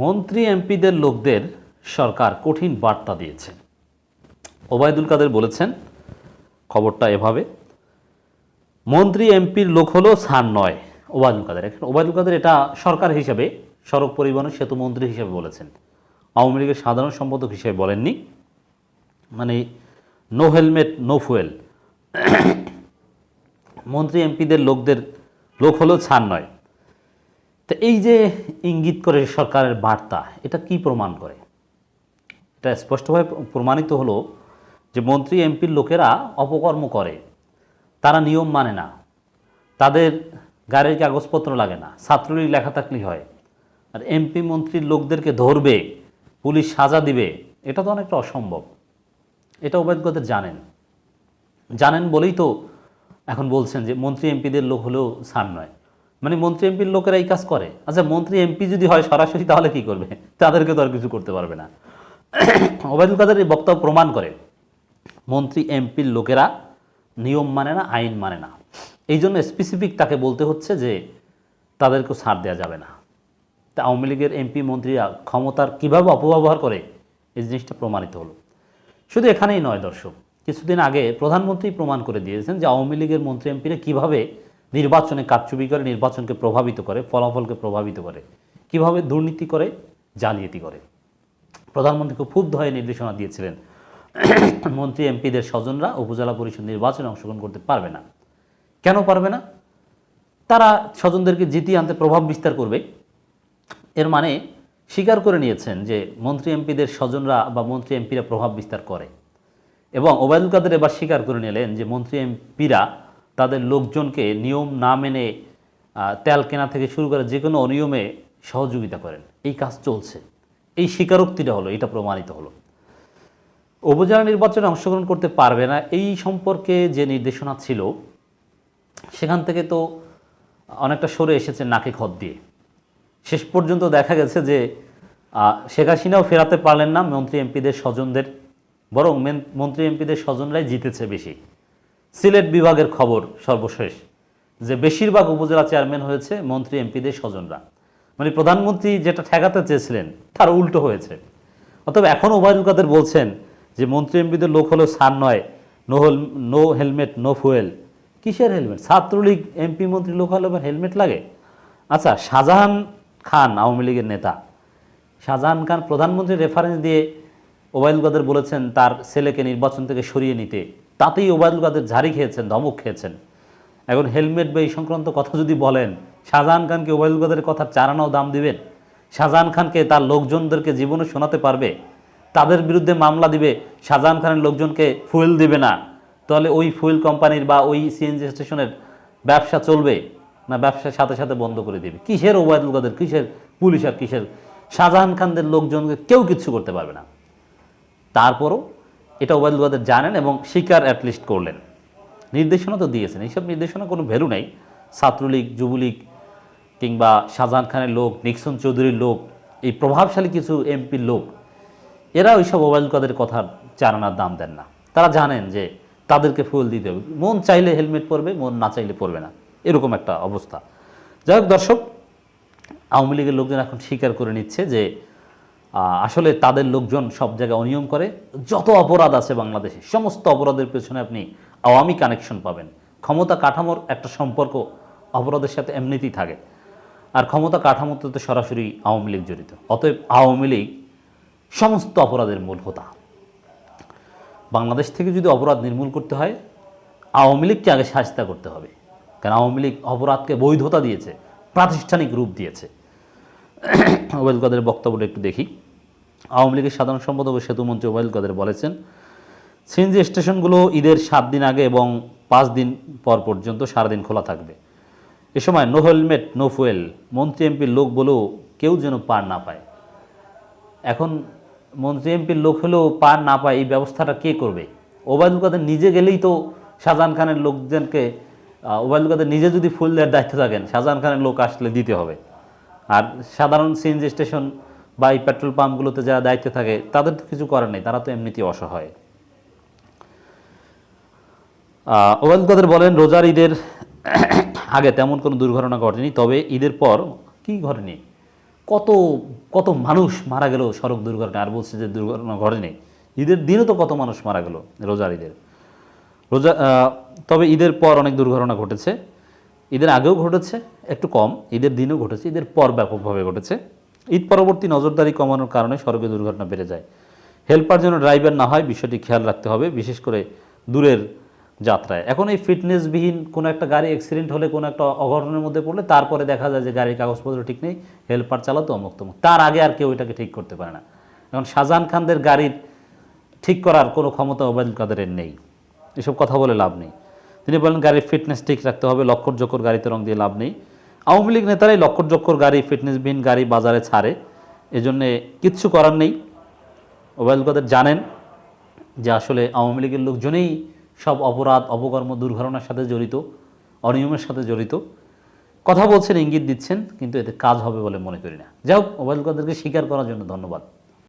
মন্ত্রী এমপিদের লোকদের সরকার কঠিন বার্তা দিয়েছে। ওবায়দুল কাদের বলেছেন, খবরটা এভাবে, মন্ত্রী এমপির লোক হলো সান নয় ওবায়দুল কাদের। এখন ওবায়দুল কাদের এটা সরকার হিসেবে, সড়ক পরিবহন সেতু মন্ত্রী হিসেবে বলেছেন। আওয়ামী লীগের সাধারণ সম্পাদক হিসেবে বলেননি। মানে নো হেলমেট, নো ফুয়েল। মন্ত্রী এমপিদের লোকদের লোক হলো ছাড় নয়। তো এই যে ইঙ্গিত করে সরকারের বার্তা, এটা কি প্রমাণ করে? এটা স্পষ্টভাবে প্রমাণিত হলো যে মন্ত্রী, এমপির লোকেরা অপকর্ম করে। তারা নিয়ম মানে না। তাদের গাড়ির কাগজপত্র লাগে না। ছাত্রলীগ লেখা থাকলেই হয়। আর এমপি মন্ত্রীর লোকদেরকে ধরবে, পুলিশ সাজা দিবে, এটা তো অনেকটা অসম্ভব। এটা অবৈধগদের জানেন। জানেন বলেই তো এখন বলছেন যে মন্ত্রী, এমপিদের লোক হলেও সার নয়। মানে মন্ত্রী এমপির লোকেরা এই কাজ করে। আচ্ছা মন্ত্রী, এমপি যদি হয় সরাসরি তাহলে কি করবে? তাদেরকে তো আর কিছু করতে পারবে না। ওবায়দুল কাদের এই বক্তব্য প্রমাণ করে, মন্ত্রী, এমপির লোকেরা নিয়ম মানে না, আইন মানে না। এই জন্য স্পেসিফিক তাকে বলতে হচ্ছে যে, তাদেরকেও ছাড় দেওয়া যাবে না। তা আওয়ামী লীগের এমপি, মন্ত্রীরা ক্ষমতার কীভাবে অপব্যবহার করে, এই জিনিসটা প্রমাণিত হলো। শুধু এখানেই নয় দর্শক, কিছুদিন আগে প্রধানমন্ত্রী প্রমাণ করে দিয়েছেন যে আওয়ামী লীগের মন্ত্রী, এমপিরা কীভাবে নির্বাচনে কারচুপি করে, নির্বাচনকে প্রভাবিত করে, ফলাফলকে প্রভাবিত করে। কীভাবে দুর্নীতি করে? জালিয়াতি করে। প্রধানমন্ত্রী খুব ক্ষুব্ধ হয়ে নির্দেশনা দিয়েছিলেন। মন্ত্রী, এমপিদের স্বজনরা উপজেলা পরিষদ নির্বাচনে অংশগ্রহণ করতে পারবে না। কেন পারবে না? তারা স্বজনদেরকে জিতিয়ে আনতে প্রভাব বিস্তার করবে। এর মানে স্বীকার করে নিয়েছেন যে মন্ত্রী, এমপিদের স্বজনরা বা মন্ত্রী, এমপিরা প্রভাব বিস্তার করে। এবং ওবায়দুল কাদের এবার স্বীকার করে নিলেন যে মন্ত্রী, এমপিরা তাদের লোকজনকে নিয়ম না মেনে তেল কেনা থেকে শুরু করে যে কোনো অনিয়মে সহযোগিতা করেন। এই কাজ চলছে। এই স্বীকারোক্তিটা হলো, এটা প্রমাণিত হলো। উপজেলা নির্বাচনে অংশগ্রহণ করতে পারবে না, এই সম্পর্কে যে নির্দেশনা ছিল, সেখান থেকে তো অনেকটা সরে এসেছে নাকে খত দিয়ে। শেষ পর্যন্ত দেখা গেছে যে শেখ হাসিনাও ফেরাতে পারলেন না, মন্ত্রী এমপিদের স্বজনদের, বরং মেন- মন্ত্রী এমপিদের স্বজনরাই জিতেছে বেশি। সিলেট বিভাগের খবর সর্বশেষ। যে বেশিরভাগ উপজেলা চেয়ারম্যান হয়েছে মন্ত্রী, এমপিদের স্বজনরা। মানে প্রধানমন্ত্রী যেটা ঠেকাতে চেয়েছিলেন, তার উল্টো হয়েছে। অতএব এখন ওবায়দুল কাদের বলছেন যে মন্ত্রী, এমপিদের লোক হলো সার নয়, no no helmet, no fuel. কিসের হেলমেট? ছাত্রলীগ, এমপি মন্ত্রী লোক হলে আবার হেলমেট লাগে? আচ্ছা শাহজাহান খান আওয়ামী লীগের নেতা। শাহজাহান খান প্রধানমন্ত্রীর রেফারেন্স দিয়ে ওবায়দুল কাদের বলেছেন তার ছেলেকে নির্বাচন থেকে সরিয়ে নিতে। তাতেই ওবায়দুল কাদের ঝাড়ি খেয়েছেন, ধমক খেয়েছেন। এখন হেলমেট বা এই সংক্রান্ত কথা যদি বলেন, শাহজাহান খানকে ওবায়দুল কাদের কথা চারানাও দাম দিবেন? শাহজাহান খানকে তার লোকজনদেরকে জীবনে শোনাতে পারবে? তাদের বিরুদ্ধে মামলা দিবে, শাহজাহান খানের লোকজনকে ফুয়েল দিবে না? তাহলে ওই ফুয়েল কোম্পানির বা ওই সিএনজি স্টেশনের ব্যবসা চলবে না ব্যবসার সাথে সাথে বন্ধ করে দিবে? কিসের ওবায়দুল কাদের, কিসের পুলিশ আর কিসের? শাহজাহান খানদের লোকজনকে কেউ কিছু করতে পারবে না। তারপরও এটা ওবায়দুল কাদের জানেন এবং স্বীকার অ্যাটলিস্ট করলেন। নির্দেশনা তো দিয়েছেন, এইসব নির্দেশনা কোনো ভ্যালু নেই। ছাত্রলীগ, যুবলীগ কিংবা শাহজাহান খানের লোক, নিক্সন চৌধুরীর লোক, এই প্রভাবশালী কিছু এমপির লোক, এরা ওইসব ওবায়দুল কাদের কথার চারানার দাম দেন না। তারা জানেন যে তাদেরকে ফুল দিতে হবে। মন চাইলে হেলমেট পরবে, মন না চাইলে পরবে না। এরকম একটা অবস্থা। যাই হোক দর্শক, আওয়ামী লীগের লোকজন এখন স্বীকার করে নিচ্ছে যে আসলে তাদের লোকজন সব জায়গায় অনিয়ম করে। যত অপরাধ আছে বাংলাদেশে, সমস্ত অপরাধের পেছনে আপনি আওয়ামী কানেকশন পাবেন। ক্ষমতা কাঠামোর একটা সম্পর্ক অপরাধের সাথে এমনিতেই থাকে। আর ক্ষমতা কাঠামোতে তো সরাসরি আওয়ামী লীগ জড়িত। অতএব আওয়ামী লীগ সমস্ত অপরাধের মূল হোতা। বাংলাদেশ থেকে যদি অপরাধ নির্মূল করতে হয়, আওয়ামী লীগকে আগে সাহায্য করতে হবে। কারণ আওয়ামী লীগ অপরাধকে বৈধতা দিয়েছে, প্রাতিষ্ঠানিক রূপ দিয়েছে। ওবায়দুল কাদের বক্তব্যটা একটু দেখি। আওয়ামী লীগের সাধারণ সম্পাদক ও সেতুমন্ত্রী ওবায়দুল কাদের বলেছেন, সিএনজি স্টেশনগুলো ঈদের সাত দিন আগে এবং পাঁচ দিন পর পর্যন্ত সারাদিন খোলা থাকবে। এ সময় নো হেলমেট, নো ফুয়েল, মন্ত্রী এমপির লোক বলেও কেউ যেন পার না পায়। এখন মন্ত্রী এমপির লোক হলেও পার না পায়, এই ব্যবস্থাটা কে করবে? ওবায়দুল কাদের নিজে গেলেই তো শাহজাহান খানের লোকজনকে ওবায়দুল কাদের নিজে যদি ফুল দেওয়ার দায়িত্ব থাকেন, শাহজাহান খানের লোক আসলে দিতে হবে। আর সাধারণ সিএনজি স্টেশন বা এই পেট্রোল পাম্পগুলোতে যারা দায়িত্বে থাকে, তাদের তো কিছু করার নেই, তারা তো এমনিতেই অসহায়। ওবায়দুল কাদের বলেন, রোজার ঈদের আগে তেমন কোনো দুর্ঘটনা ঘটেনি, তবে ঈদের পর কি ঘটেনি? কত কত মানুষ মারা গেল সড়ক দুর্ঘটনা আর বলছে যে দুর্ঘটনা ঘটেনি। ঈদের দিনও তো কত মানুষ মারা গেল রোজার ঈদের। রোজা তবে ঈদের পর অনেক দুর্ঘটনা ঘটেছে। ঈদের আগেও ঘটেছে, একটু কম, ঈদের দিনও ঘটেছে, ঈদের পর ব্যাপকভাবে ঘটেছে। ঈদ পরবর্তী নজরদারি কমানোর কারণে সড়কে দুর্ঘটনা বেড়ে যায়। হেল্পার যেন ড্রাইভার না হয়, বিষয়টি খেয়াল রাখতে হবে, বিশেষ করে দূরের যাত্রায়। এখন এই ফিটনেসবিহীন কোনো একটা গাড়ি অ্যাক্সিডেন্ট হলে, কোনো একটা অঘটনের মধ্যে পড়লে, তারপরে দেখা যায় যে গাড়ির কাগজপত্র ঠিক নেই, হেল্পার চালাতো অমুক তমুক তার আগে আর কেউ এটাকে ঠিক করতে পারে না। এখন শাহজাহান খানদের গাড়ির ঠিক করার কোনো ক্ষমতা ওবায়দুল কাদেরের নেই। এসব কথা বলে লাভ নেই। তিনি বলেন, গাড়ির ফিটনেস ঠিক রাখতে হবে লক্কর জক্কর গাড়িতে রং দিয়ে লাভ নেই। আওয়ামী লীগ নেতারাই লক্কর জক্কর গাড়ি ফিটনেসবিহীন গাড়ি বাজারে ছাড়ে। এজন্যে কিচ্ছু করার নেই। ওবায়দুল কাদের জানেন যে আসলে আওয়ামী লীগের লোকজনেই সব অপরাধ, অপকর্ম, দুর্ঘটনার সাথে জড়িত, অনিয়মের সাথে জড়িত। কথা বলছেন, ইঙ্গিত দিচ্ছেন, কিন্তু এতে কাজ হবে বলে মনে করি না। যাই হোক, ওবায়দুল কাদেরকে স্বীকার করার জন্য ধন্যবাদ।